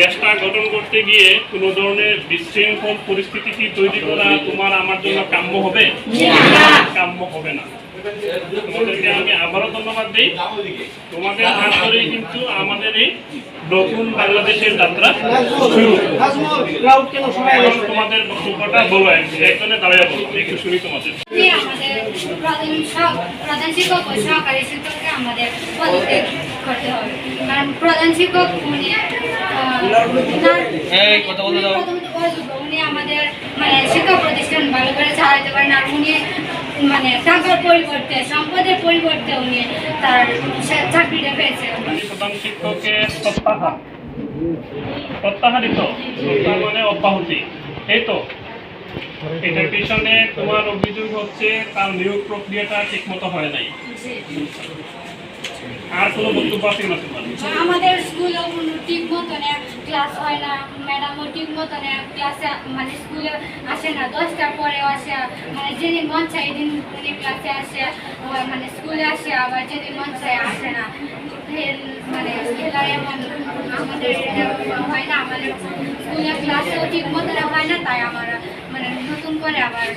দেশটা গঠন করতে গিয়ে কোনো ধরনের বিশৃঙ্খল পরিস্থিতি কি তৈরি করা তোমার আমার জন্য কাম্য হবে? কাম্য হবে না। আমি আবারও ধন্যবাদ দিই। তোমাদের হাত ধরেই কিন্তু আমাদের এই নতুন বাংলাদেশের যাত্রা শুরু। তোমাদের বক্তব্যটা বলো একজনে দাঁড়িয়ে বলো, একটু শুনি তোমাদের। শিক্ষক ও সহকারী শিক্ষককে আমাদের করতে হবে। কারণ প্রধান শিক্ষক উনি। উনি আমাদের মানে শিক্ষা প্রতিষ্ঠান ভালো করে চালাতে পারেন আর উনি মানে টাকার পরিবর্তে সম্পদের পরিবর্তে উনি তার চাকরিটা পেয়েছে প্রধান শিক্ষকের প্রত্যাহার প্রত্যাহারিত প্রত্যাহার মানে অব্যাহতি। এই তো। এটার পিছনে তোমার অভিযোগ হচ্ছে তার নিয়োগ প্রক্রিয়াটা ঠিক মতো হয় নাই। আর কোনো বক্তব্য আছে আমাদের স্কুলেও কোনো ঠিক মতন ক্লাস হয় না ম্যাডামও ঠিক মতন ক্লাসে মানে স্কুলে আসে না, দশটার পরেও আসে মানে যেদিন মন চাই এদিন ক্লাসে আসে মানে স্কুলে আসে, আবার যেদিন মন চাই আসে না। মানে এগুলা এমন আমাদের হয় না, আমাদের স্কুলে ক্লাসেও ঠিক মতন হয় না, তাই আমার মানে নতুন করে আবার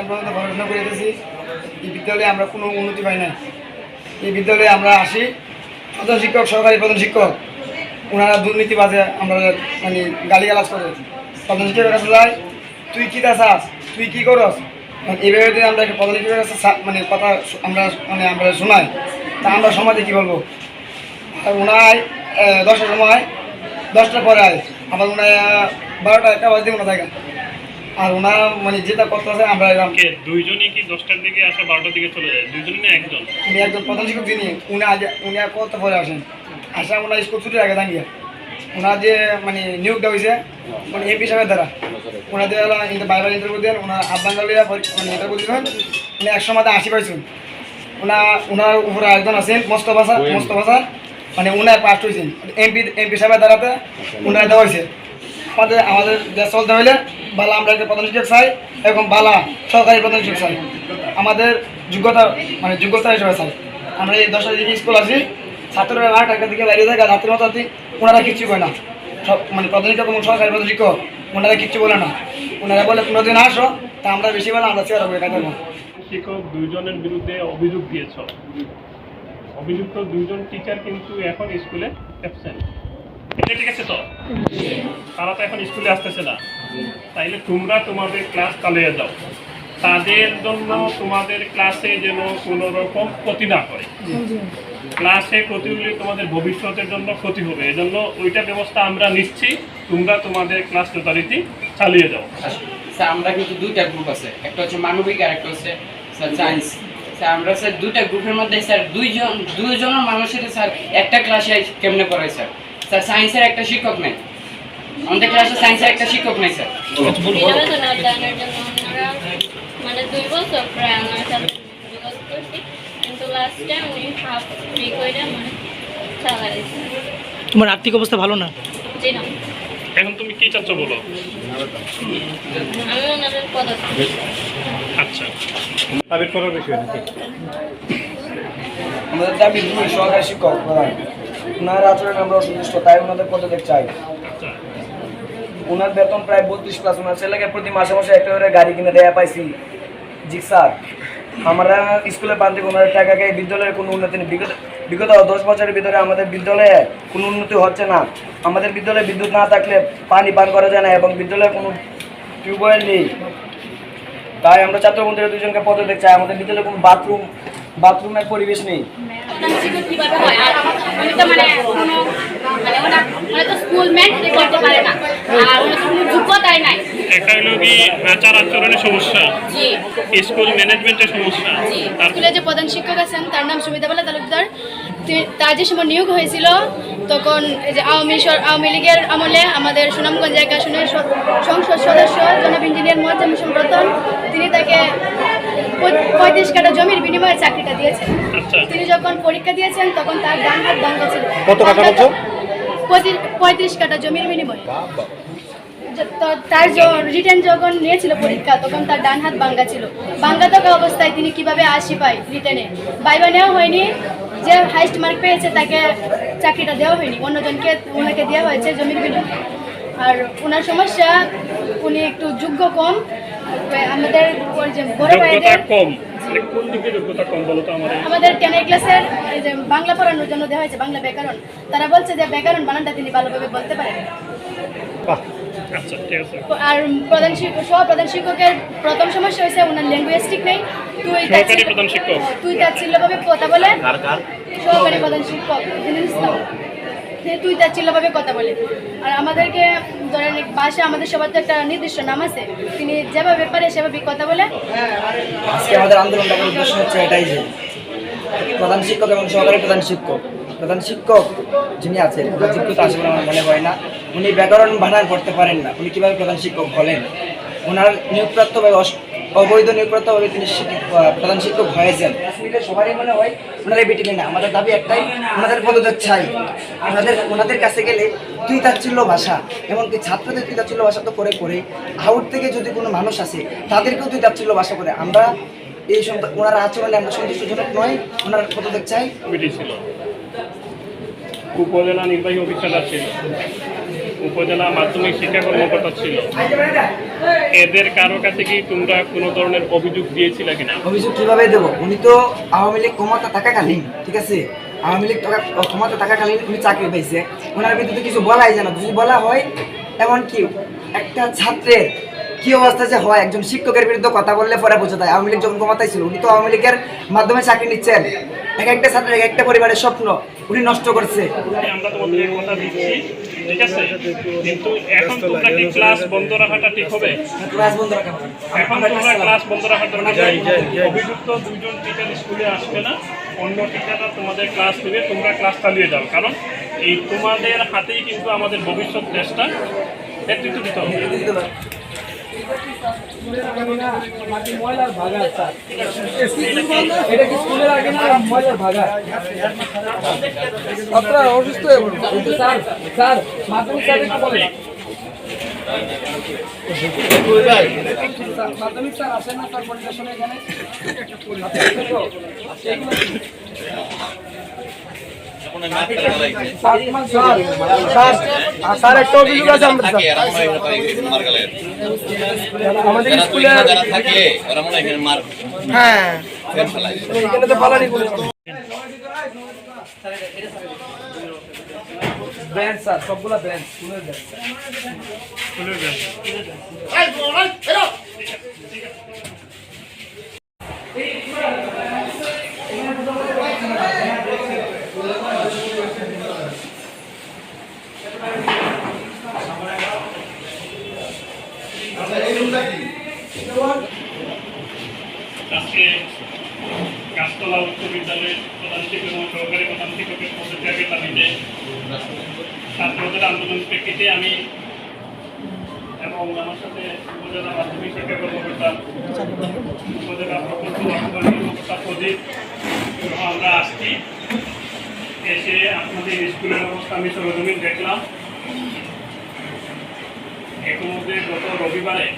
আমরা করে এই বিদ্যালয়ে আমরা কোনো উন্নতি পাই না এই বিদ্যালয়ে আমরা আসি, প্রধান শিক্ষক প্রধান শিক্ষক, ওনারা দুর্নীতি বাজে, আমরা মানে করে। তুই তুই কী করস? মানে আমরা একটা প্রধান মানে কথা আমরা মানে আমরা শোনাই, তা আমরা সমাজে কী বলব? ওনায় দশটার সময়, দশটার পরে আয়। আবার ওনায় বারোটা একটা বাজে ওনা থাকে আর ওনা মানে যেটা করতে আছে আমরা এরকম কে দুইজনই কি দশটার দিকে আসে বারোটার দিকে চলে যায়? দুইজনই না একজন? উনি একজন প্রধান শিক্ষক যিনি। উনি আজ উনি আর কত পরে আসেন? আসা ওনার স্কুল ছুটির আগে দাঁড়িয়ে ওনার যে মানে নিয়োগটা হয়েছে মানে এমপি সাহেবের দ্বারা। ওনাদের কিন্তু বাইবার ইন্টারভিউ দেন ওনার আফগানগালিয়া মানে ইন্টারভিউ দিলেন উনি একশো মাঝে আশি পাইছেন। ওনা ওনার উপরে একজন আছেন মোস্তফা মোস্তফা মানে উনার পাস হয়েছেন। এমপি এমপি সাহেবের দ্বারাতে উনার দেওয়া হয়েছে। আমাদের আমাদের দেশ চলতে হলে বালা আমরা একটা প্রধান শিক্ষক চাই এবং বালা সরকারি প্রধান শিক্ষক চাই। আমাদের যোগ্যতা মানে যোগ্যতা হিসেবে চাই। আমরা এই দশটা দিকে স্কুল আসি ছাত্ররা আট একটা দিকে বাইরে যায় রাতের মতো আছি ওনারা কিচ্ছু করে না। সব মানে প্রধান শিক্ষক এবং সরকারি প্রধান শিক্ষক ওনারা কিচ্ছু বলে না। ওনারা বলে কোনো দিন আসো, তা আমরা বেশি বেলা আমরা চেয়ার হবে শিক্ষক দুইজনের বিরুদ্ধে অভিযোগ দিয়েছ। অভিযুক্ত দুইজন টিচার কিন্তু এখন স্কুলে অ্যাবসেন্ট এটা ঠিক আছে তো? তারা তো এখন স্কুলে আসতেছে না। তাইলে তোমরা তোমাদের ক্লাস চালিয়ে যাও। তাদের জন্য তোমাদের ক্লাসে যেন কোনো রকম ক্ষতি না হয়। ক্লাসে ক্ষতি হলে তোমাদের ভবিষ্যতের জন্য ক্ষতি হবে। এজন্য ওইটা ব্যবস্থা আমরা নিচ্ছি। তোমরা তোমাদের ক্লাস যথারীতি চালিয়ে যাও। আমরা কিন্তু দুইটা গ্রুপ আছে। একটা হচ্ছে মানবিক আর একটা হচ্ছে সায়েন্স স্যার আমরা স্যার দুইটা গ্রুপের মধ্যে স্যার দুইজন দুজন মানুষের স্যার একটা ক্লাসে কেমনে পড়ায় স্যার? স্যার সায়েন্সের একটা শিক্ষক নেই। আমাদের ক্লাসে সায়েন্সের একটা শিক্ষক নেই স্যার। মানে দুই বছর প্রায় আমার সাথে যোগাযোগ করছি কিন্তু উনি হাফ ফ্রি করে মানে চালাইছে তোমার আর্থিক অবস্থা ভালো না? জি না। এখন তুমি কি চাচ্ছ বলো? আমি ওনাদের আচ্ছা। আমাদের দাবি দুই সরকারি শিক্ষক প্রধান ওনার আচরণ আমরা অসন্তুষ্ট তাই ওনাদের পদত্যাগ চাই। আচ্ছা। ওনার বেতন প্রায় বত্রিশ প্লাস ওনার ছেলেকে প্রতি মাসে মাসে একটা করে গাড়ি কিনে দেয়া পাইছি। জি স্যার। আমরা স্কুলে পান্তি ওনার টাকাকে বিদ্যালয়ের কোনো উন্নতি নেই। বিগত বিগত দশ বছরের ভিতরে আমাদের বিদ্যালয়ে কোনো উন্নতি হচ্ছে না। আমাদের বিদ্যালয়ে বিদ্যুৎ না থাকলে পানি পান করা যায় না এবং বিদ্যালয়ে কোনো টিউবওয়েল নেই। তাই আমরা ছাত্র ছাত্রবন্ধুরা দুজনকে পদত্যাগ চাই আমাদের বিদ্যালয়ে কোনো বাথরুম, বাথরুমের পরিবেশ নেই। মানে কোনো মানে স্কুল মেনটেন করতে পারে না। আর নাই। একটা হলো কি আচার আচরণের সমস্যা। স্কুল ম্যানেজমেন্টের সমস্যা। স্কুলে যে প্রধান শিক্ষক আছেন তার নাম সুবিধাবালা তালুকদার। তার যে সময় নিয়োগ হয়েছিল তখন যে আওয়ামী আওয়ামী লীগের আমলে আমাদের সুনামগঞ্জ এক আসনের সংসদ সদস্য জনাব ইঞ্জিনিয়ার মোয়াজ্জেম হোসেন প্রথম তিনি তাকে পঁয়ত্রিশ কাটা জমির বিনিময়ে চাকরিটা দিয়েছেন। আচ্ছা। তিনি যখন পরীক্ষা দিয়েছেন তখন তার ডান হাত ভাঙ্গা ছিল। কত কাটা বলছো? পঁয়ত্রিশ- পঁয়ত্রিশ কাটা জমির বিনিময়ে। তার রিটার্ন যখন নিয়েছিল পরীক্ষা তখন তার ডান হাত বাঙ্গা ছিল। বাঙ্গা থাকা অবস্থায় তিনি কীভাবে আশি পায় রিটার্নে বাইবা নেওয়া হয়নি যে হাইস্ট মার্ক পেয়েছে তাকে চাকরিটা দেওয়া হয়নি। অন্যজনকে ওনাকে দেওয়া হয়েছে জমির বিনিময়ে। আর ওনার সমস্যা উনি একটু যোগ্য কম। আমাদের বড় ভাইদের কম। মানে বলো আমাদের? টেনের ক্লাসের এই যে বাংলা পড়ানোর জন্য দেওয়া হয়েছে বাংলা ব্যাকরণ। তারা বলছে যে ব্যাকরণ বানানটা তিনি ভালোভাবে বলতে পারেন আর প্রধান শিক্ষক সহ প্রধান শিক্ষকের প্রথম সমস্যা হয়েছে ওনার ল্যাঙ্গুয়েজটিক নেই। তুই প্রধান শিক্ষক। তুই তাচ্ছিল্যভাবে কথা বলে। সহকারী প্রধান শিক্ষক তুই তাচ্ছিল্যভাবে কথা বলে। আর আমাদেরকে ধরেন এক ভাষা আমাদের সবার তো একটা নির্দিষ্ট নাম আছে। তিনি যেভাবে পারে সেভাবে কথা বলে। আজকে আমাদের আন্দোলনটা উদ্দেশ্য হচ্ছে এটাই যে প্রধান শিক্ষক এবং সহকারী প্রধান শিক্ষক। প্রধান শিক্ষক যিনি আছেন ওনার যোগ্যতা আছে আমার মনে হয় না। উনি ব্যাকরণ বানান করতে পারেন না। উনি কীভাবে প্রধান শিক্ষক হলেন? ওনার নিয়োগপ্রাপ্ত বা অস- অবৈধ নিয়োগপ্রাপ্তভাবে তিনি প্রধান শিক্ষক হয়েছেন। সবারই মনে হয় ওনারা বিটিভি না আমাদের দাবি একটাই ওনাদের পদত্যাগ চাই। ওনাদের ওনাদের কাছে গেলে তুই তাচ্ছিল্য ভাষা, এমনকি ছাত্রদের তুই তাচ্ছিল্য ভাষা তো করে করে আউট থেকে যদি কোনো মানুষ আসে, তাদেরকেও তুই তাচ্ছিল্য ভাষা করে আমরা এই ওনারা আছে আচরণে আমরা সন্তুষ্টজনক নয় ওনার পদত্যাগ চাই। উপজেলা নির্বাহী অফিসার ছিল। উপজেলা মাধ্যমিক শিক্ষা কর্মকর্তা ছিল। এদের কারও কাছে কি তোমরা কোনো ধরনের অভিযোগ দিয়েছিলে কিনা? অভিযোগ কীভাবে দেবো? উনি তো আওয়ামী লীগ ক্ষমতা থাকাকালীন, ঠিক আছে? আওয়ামী লীগ ক্ষমতা থাকাকালীন উনি চাকরি পাইছে। ওনার বিরুদ্ধে কিছু বলাই যায় না। যদি বলা হয়, এমন কি একটা ছাত্রের কি অবস্থা যে হয়? একজন শিক্ষকের বিরুদ্ধে কথা বললে পরে বোঝা যায়। আওয়ামী লীগ যখন ক্ষমতায় ছিল, উনি তো আওয়ামী লীগের মাধ্যমে চাকরি নিচ্ছেন। এক একটা ছাত্রের এক একটা পরিবারের স্বপ্ন উনি নষ্ট করছে। আমরা তোমাদের কথা দিচ্ছি ঠিক আছে? কিন্তু এখন তোমরা কি ক্লাস বন্ধ রাখাটা ঠিক হবে? ক্লাস বন্ধ রাখা এখন তোমরা ক্লাস বন্ধ রাখার দরকার অভিযুক্ত দুজন টিচার স্কুলে আসবে না অন্য টিচাররা তোমাদের ক্লাস নেবে তোমরা ক্লাস চালিয়ে যাও। কারণ এই তোমাদের হাতেই কিন্তু আমাদের ভবিষ্যৎ দেশটা নেতৃত্ব দিতে হবে। আপনারা অসুস্থ হয়ে পড়ুন। স্যার স্যার মাধ্যমিক স্যার একটু বলেন। মাধ্যমিক স্যার আসেন না স্যার পরিদর্শনে এখানে। স্যার, একটা অভিযোগ আছে আমাদের স্কুলে হ্যাঁ এখানে তো পালানি ব্র্যান্ড স্যার সবগুলা ব্র্যান্ড স্কুলের ব্র্যান্ড স্কুলের ব্যাপার। আজকে গাছতলা উচ্চ বিদ্যালয়ের প্রধান শিক্ষক এবং সহকারী প্রধান শিক্ষকের পদত্যাগের দাবিতে ছাত্রদের আন্দোলন প্রেক্ষিতে আমি এবং আমার সাথে উপজেলা মাধ্যমিক শিক্ষা কর্মকর্তা উপজেলা প্রকল্প কর্মকর্তা প্রদীপ আমরা আসছি। এসে আপনাদের স্কুলের অবস্থা আমি সরজমিন দেখলাম। ইতিমধ্যে গত রবিবারে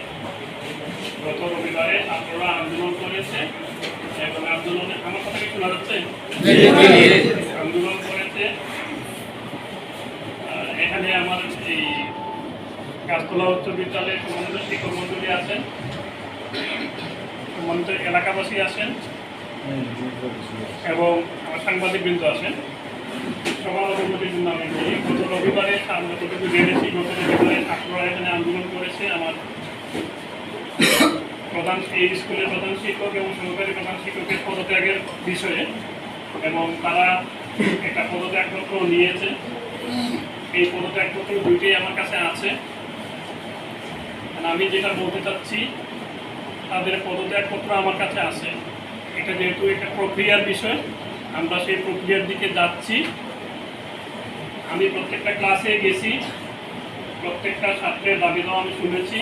গত রবিবারে ছাত্ররা আন্দোলন করেছে এবং আন্দোলনে আমার কথা কি শোনা যাচ্ছে? আন্দোলন করেছে আর এখানে আমার এই গাছতলা উচ্চ বিদ্যালয়ের সম্মানিত শিক্ষক মন্ডলী আছেন? সম্মানিত এলাকাবাসী আছেন? এবং সাংবাদিক বৃন্দ আছেন? সবার অবগতির জন্য আমি বলি গত রবিবারে যতটুকু জেনেছি, গত রবিবারে ছাত্ররা এখানে আন্দোলন করেছে। আমার প্রধান এই স্কুলের প্রধান শিক্ষক এবং সহকারী প্রধান শিক্ষকের পদত্যাগের বিষয়ে এবং তারা একটা পদত্যাগপত্র নিয়েছে। এই পদত্যাগপত্র দুইটি আমার কাছে আছে। আমি যেটা বলতে চাচ্ছি, তাদের পদত্যাগপত্র আমার কাছে আছে। এটা যেহেতু একটা প্রক্রিয়ার বিষয়, আমরা সেই প্রক্রিয়ার দিকে যাচ্ছি। আমি প্রত্যেকটা ক্লাসে গেছি, প্রত্যেকটা ছাত্রের দাবি দেওয়া আমি শুনেছি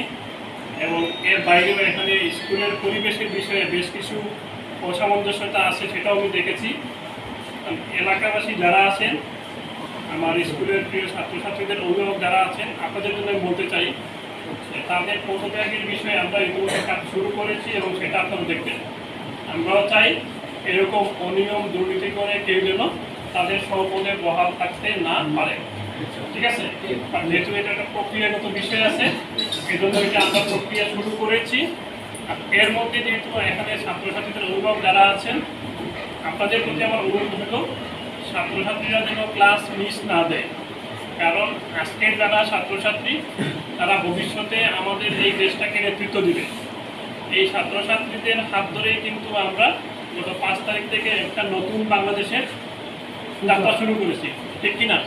এবং এর বাইরেও এখানে স্কুলের পরিবেশের বিষয়ে বেশ কিছু অসামঞ্জস্যতা আছে সেটাও আমি দেখেছি। এলাকাবাসী যারা আছেন, আমার স্কুলের প্রিয় ছাত্রছাত্রীদের অভিভাবক যারা আছেন, আপনাদের জন্য আমি বলতে চাই তাদের পদত্যাগের বিষয়ে আমরা ইতিমধ্যে কাজ শুরু করেছি এবং সেটা আপনারা দেখবেন। আমরাও চাই এরকম অনিয়ম, দুর্নীতি করে কেউ যেন তাদের স্বপদে বহাল থাকতে না পারে। ঠিক আছে? যেহেতু এটা একটা প্রক্রিয়াগত বিষয় আছে এই জন্য এটা আমরা প্রক্রিয়া শুরু করেছি। এর মধ্যে যেহেতু এখানে ছাত্রছাত্রীদের অভিভাবক যারা আছেন, আপনাদের প্রতি আমার অনুরোধ হলো, ছাত্রছাত্রীরা যেন ক্লাস মিস না দেয়। কারণ আজকের যারা ছাত্রছাত্রী, তারা ভবিষ্যতে আমাদের এই দেশটাকে নেতৃত্ব দিবে। এই ছাত্রছাত্রীদের হাত ধরেই কিন্তু আমরা গত পাঁচ তারিখ থেকে একটা নতুন বাংলাদেশের যাত্রা শুরু করেছি, ঠিক কিনা?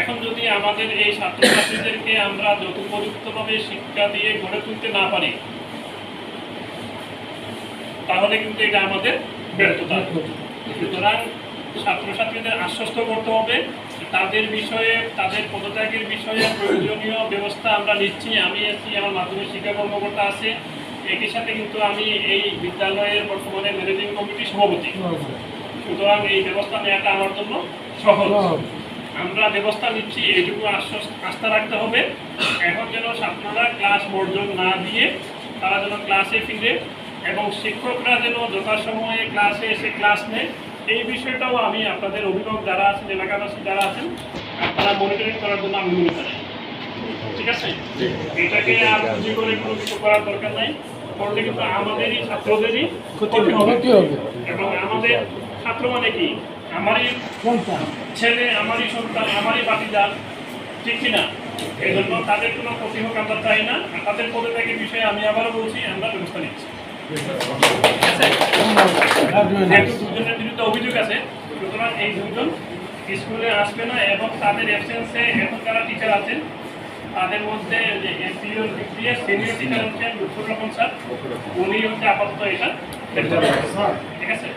এখন যদি আমাদের এই ছাত্রছাত্রীদেরকে আমরা যথোপযুক্তভাবে শিক্ষা দিয়ে গড়ে তুলতে না পারি, তাহলে কিন্তু এটা আমাদের ব্যর্থতা। সুতরাং ছাত্রছাত্রীদের আশ্বস্ত করতে হবে তাদের বিষয়ে, তাদের পদত্যাগের বিষয়ে প্রয়োজনীয় ব্যবস্থা আমরা নিচ্ছি। আমি আছি, আমার মাধ্যমিক শিক্ষা কর্মকর্তা আছে। একই সাথে কিন্তু আমি এই বিদ্যালয়ের বর্তমানে ম্যানেজিং কমিটির সভাপতি। সুতরাং এই ব্যবস্থা নেওয়াটা আমার জন্য সহজ। আমরা ব্যবস্থা নিচ্ছি, এইটুকু আস্থা রাখতে হবে। এখন যেন ছাত্ররা ক্লাস বর্জন না দিয়ে তারা যেন ক্লাসে ফিরে এবং শিক্ষকরা যেন যথাসময়ে ক্লাসে এসে ক্লাস নেয়। এই বিষয়টাও আমি আপনাদের অভিভাবক যারা আছেন এলাকাবাসী যারা আছেন তারা মনিটরিং করার জন্য আমি মনে করি। ঠিক আছে? এটাকে আর পুঁজি করে কোনো কিছু করার দরকার নাই। করলে কিন্তু আমাদেরই ছাত্রদেরই ক্ষতি হবে। এবং আমাদের ছাত্র মানে কি? আমারই ছেলে আমারই সন্তান আমারই বাতিদা ঠিক কিনা এই জন্য তাদের কোনো ক্ষতি হোক আমরা চাই না। আর তাদের পদত্যাগের বিষয়ে আমি আবারও বলছি আমরা ব্যবস্থা নিচ্ছি। যেহেতু দুজনের বিরুদ্ধে অভিযোগ আছে। সুতরাং এই দুজন স্কুলে আসবে না এবং তাদের অ্যাবসেন্সে এখন যারা টিচার আছেন তাদের মধ্যে সিনিয়র টিচার হচ্ছেন লুৎফুর রহমান স্যার। উনি হচ্ছে আপাতত এটা ঠিক আছে?